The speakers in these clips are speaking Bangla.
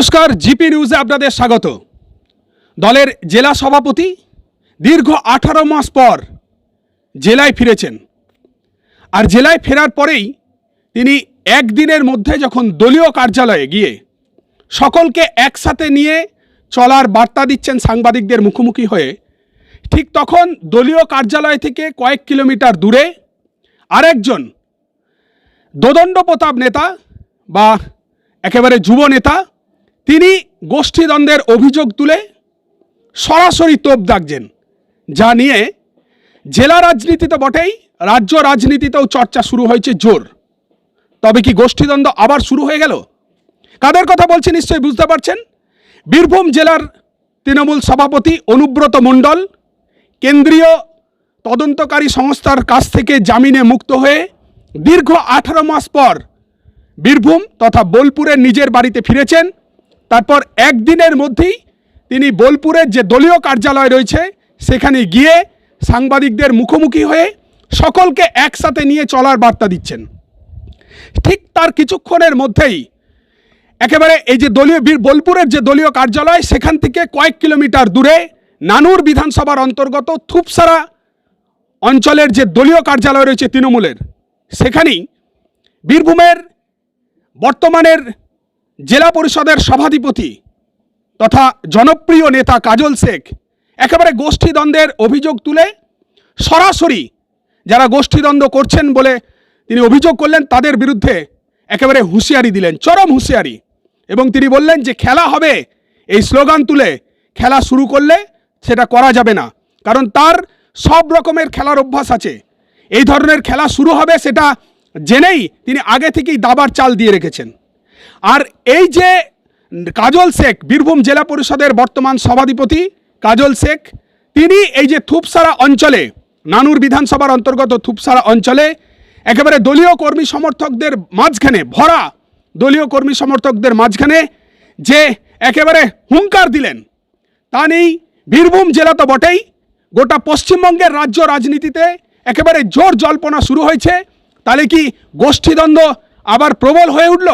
নমস্কার, জিপি নিউজে আপনাদের স্বাগত। দলের জেলা সভাপতি দীর্ঘ আঠারো মাস পর জেলায় ফিরেছেন। আর জেলায় ফেরার পরেই তিনি একদিনের মধ্যে যখন দলীয় কার্যালয়ে গিয়ে সকলকে একসাথে নিয়ে চলার বার্তা দিচ্ছেন সাংবাদিকদের মুখোমুখি হয়ে, ঠিক তখন দলীয় কার্যালয় থেকে কয়েক কিলোমিটার দূরে আরেকজন দোদণ্ড প্রতাপ নেতা বা একেবারে যুব নেতা তিনি গোষ্ঠীদ্বন্দ্বের অভিযোগ তুলে সরাসরি তোপ দাগছেন, যা নিয়ে জেলা রাজনীতিতে বটেই রাজ্য রাজনীতিতেও চর্চা শুরু হয়েছে জোর। তবে কি গোষ্ঠীদ্বন্দ্ব আবার শুরু হয়ে গেল? কাদের কথা বলছি নিশ্চয়ই বুঝতে পারছেন? বীরভূম জেলার তৃণমূল সভাপতি অনুব্রত মণ্ডল কেন্দ্রীয় তদন্তকারী সংস্থার কাছ থেকে জামিনে মুক্ত হয়ে দীর্ঘ আঠারো মাস পর বীরভূম তথা বোলপুরের নিজের বাড়িতে ফিরেছেন। তারপর একদিনের মধ্যেই তিনি বোলপুরের যে দলীয় কার্যালয় রয়েছে, সেখানে গিয়ে সাংবাদিকদের মুখোমুখি হয়ে সকলকে একসাথে নিয়ে চলার বার্তা দিচ্ছেন। ঠিক তার কিছুক্ষণের মধ্যেই একেবারে এই যে দলীয় বোলপুরের যে দলীয় কার্যালয়, সেখান থেকে কয়েক কিলোমিটার দূরে নানুর বিধানসভার অন্তর্গত থুপসারা অঞ্চলের যে দলীয় কার্যালয় রয়েছে তৃণমূলের, সেখানেই বীরভূমের বর্তমানের জেলা পরিষদের সভাধিপতি তথা জনপ্রিয় নেতা কাজল শেখ একেবারে গোষ্ঠীদ্বন্দ্বের অভিযোগ তুলে সরাসরি যারা গোষ্ঠীদ্বন্দ্ব করছেন বলে তিনি অভিযোগ করলেন, তাদের বিরুদ্ধে একেবারে হুঁশিয়ারি দিলেন, চরম হুঁশিয়ারি। এবং তিনি বললেন যে, খেলা হবে। এই স্লোগান তুলে খেলা শুরু করলে সেটা করা যাবে না। কারণ তার সব রকমের খেলার অভ্যাস আছে। এই ধরনের খেলা শুরু হবে সেটা জেনেই তিনি আগে থেকেই দাবার চাল দিয়ে রেখেছেন। আর এই যে কাজল শেখ, বীরভূম জেলা পরিষদের বর্তমান সভাধিপতি কাজল শেখ, তিনি এই যে থুপসারা অঞ্চলে, নানুর বিধানসভার অন্তর্গত থুপসারা অঞ্চলে একেবারে দলীয় কর্মী সমর্থকদের মাঝখানে, ভরা দলীয় কর্মী সমর্থকদের মাঝখানে যে একেবারে হুঙ্কার দিলেন, তা নেই, বীরভূম জেলা তো বটেই, গোটা পশ্চিমবঙ্গের রাজ্য রাজনীতিতে একেবারে জোর জল্পনা শুরু হয়েছে, তাহলে কি গোষ্ঠীদ্বন্দ্ব আবার প্রবল হয়ে উঠল?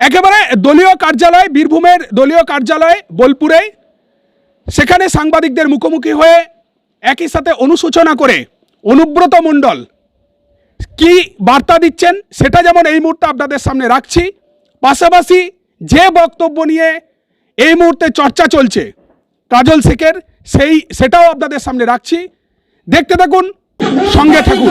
একেবারে দলীয় কার্যালয়, বীরভূমের দলীয় কার্যালয়, বোলপুরে। সেখানে সাংবাদিকদের মুখোমুখি হয়ে একই সাথে অনুশোচনা করে অনুব্রত মণ্ডল কি বার্তা দিচ্ছেন সেটা যেমন এই মুহূর্তে আপনাদের সামনে রাখছি। পাশাপাশি যে বক্তব্য নিয়ে এই মুহূর্তে চর্চা চলছে কাজল শেখের, সেই, সেটাও আপনাদের সামনে রাখছি। দেখতে থাকুন, সঙ্গে থাকুন।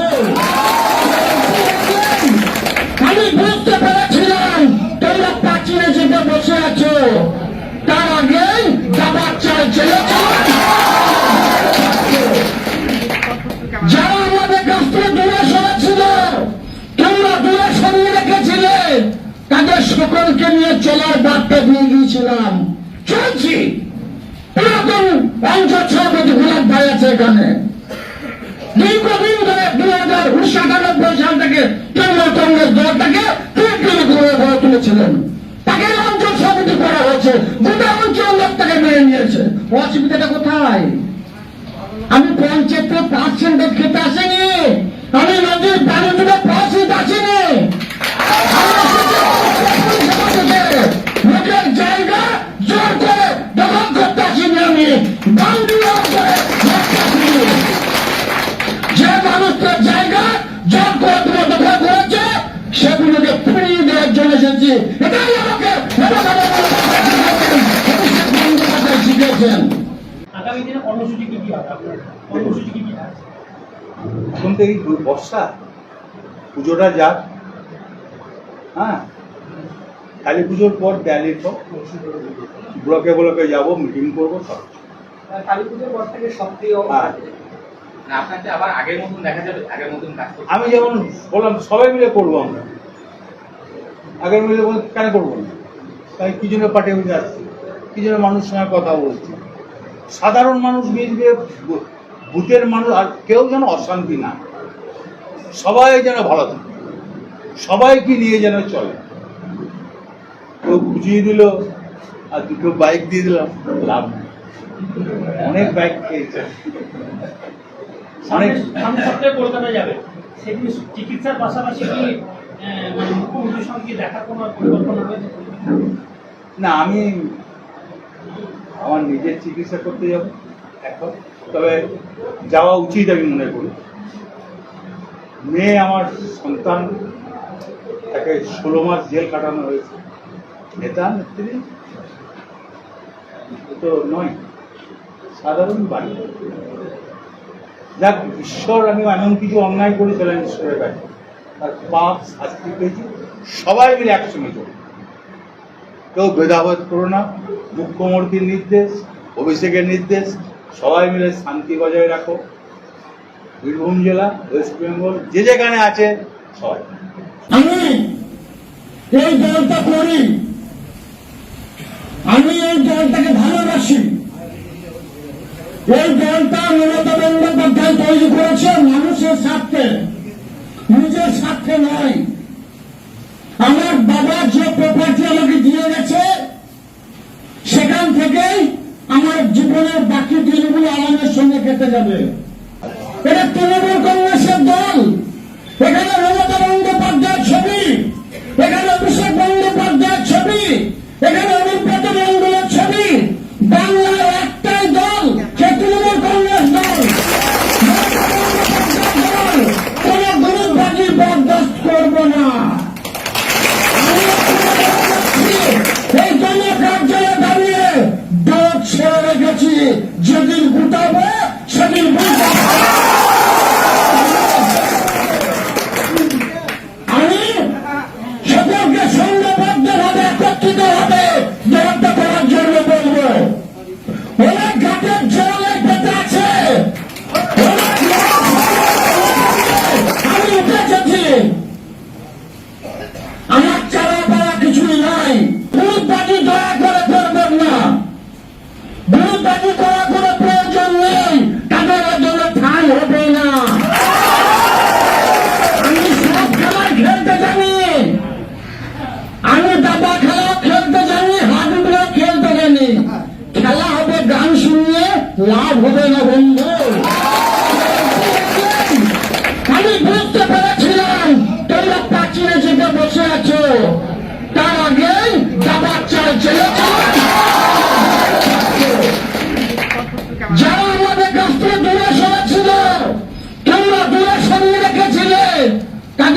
ধরে দুই হাজার সাল থেকে তৃণমূল কংগ্রেস দলটাকে তৃণমূল গড়ে তুলেছিলেন। তাকে অঞ্চল সমিতি করা হয়েছে, গোটা অঞ্চল লোক তাকে মেনে নিয়েছে। অসুবিধাটা কোথায়? আমি পঞ্চায়েত পার্সেন্টেজ খেতে আসিনি। আমি নদীর দেওয়ার জন্য এটাই আমাকে এটা আমাকে অভিষেক বন্দ্যোপাধ্যায় শিখিয়েছেন আগামী দিনে কর্মসূচি কি কি হবে আপনার কর্মসূচি কি কি আছে এখন থেকে বর্ষা পুজোটা যাক হ্যাঁ কালী পুজোর পর দেয়ালির পর ব্লকে ব্লকে যাব মিটিং করব সব। কালী পুজোর পর থেকে সক্রিয়। আপনাকে আবার আগের মতন দেখা যাবে আগের মতন কাজ আমি যেমন বললাম সবাই মিলে করব আমরা। আগের মিলে বলে কেন করব না? তাই কি জন্য পার্টি অফিসে আসছি? কি জন্য মানুষের সঙ্গে কথা বলছি? সাধারণ মানুষ মিলবে বুথের মানুষ আর কেউ যেন অশান্তি না। সবাই যেন ভালো থাকে। সবাইকে নিয়ে যেন চলে। কেউ বুঝিয়ে দিল, আর দুটো বাইক দিয়ে দিলাম, লাভ অনেক বাইক খেয়েছে। অনেক সামনে সপ্তাহে কলকাতায় যাবে। সেখানে চিকিৎসার পাশাপাশি না, আমি আমার নিজের চিকিৎসা করতে যাব এখন। তবে যাওয়া উচিত আমি মনে করি। মেয়ে আমার সন্তান, তাকে ষোলো মাস জেল কাটানো হয়েছে। নেতা, নেত্রী তো নয়, সাধারণ বাড়ি। যাক, ঈশ্বর আমি এমন কিছু অন্যায় করেছিলাম ঈশ্বরের কাছে। সবাই মিলে একসঙ্গে চলি কেউ ভেদাভেদ করো না মুখ্যমন্ত্রীর নির্দেশ, অভিষেকের নির্দেশ, সবাই মিলে শান্তি বজায় রাখো। বীরভূম জেলা, ওয়েস্ট বেঙ্গল, যে যেখানে আছে, সবাই। আমি এই দলটা করি। আমি এই দলটাকে ভালোবাসি। এই দলটা মমতা বন্দ্যোপাধ্যায় তৈরি করেছে মানুষের স্বার্থে। নিজের স্বার্থে নয়। আমার বাবা যে প্রপার্টি আমাকে দিয়ে গেছে, সেখান থেকেই আমার জীবনের বাকি দিনগুলো আমাদের সঙ্গে খেতে যাবে।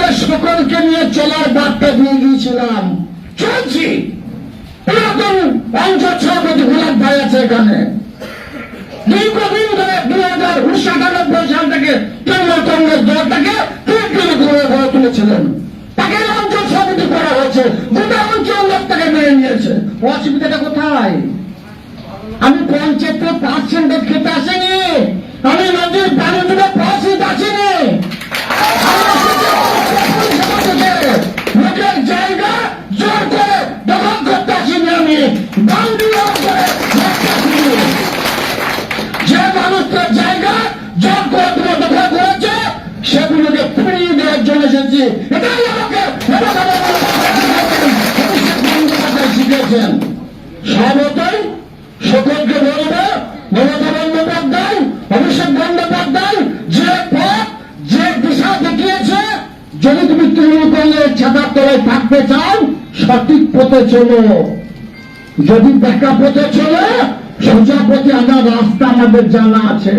তাদের সকলকে নিয়ে চলার বার্তা দিয়ে গিয়েছিলাম চলছি। এরকম অঞ্চল সভাপতি গোলাপ ভাই আছে এখানে। করা হয়েছে। নিয়েছে। অসুবিধাটা কোথায়? আমি পঞ্চায়েতে খেতে আসেনি। আমি নদীর তুলে পার্সেন্ট আসেনি। কংগ্রেস ছাতার থাকতে চাও, সঠিক পথে চলো। যদি দেখা পথে চলে, সোজা পথে আমার রাস্তা আমাদের জানা আছে।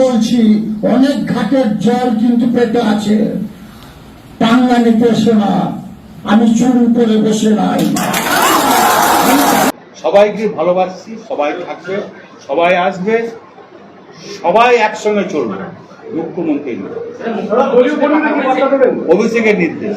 বলছি অনেক ঘাটের জল কিন্তু পেতে আছে। টাঙ্গা নিতে এসো না আমি চুর করে বসে নাই। সবাইকে ভালোবাসছি সবাই থাকবে সবাই আসবে সবাই একসঙ্গে চলবে। মুখ্যমন্ত্রী অভিষেকের নির্দেশ।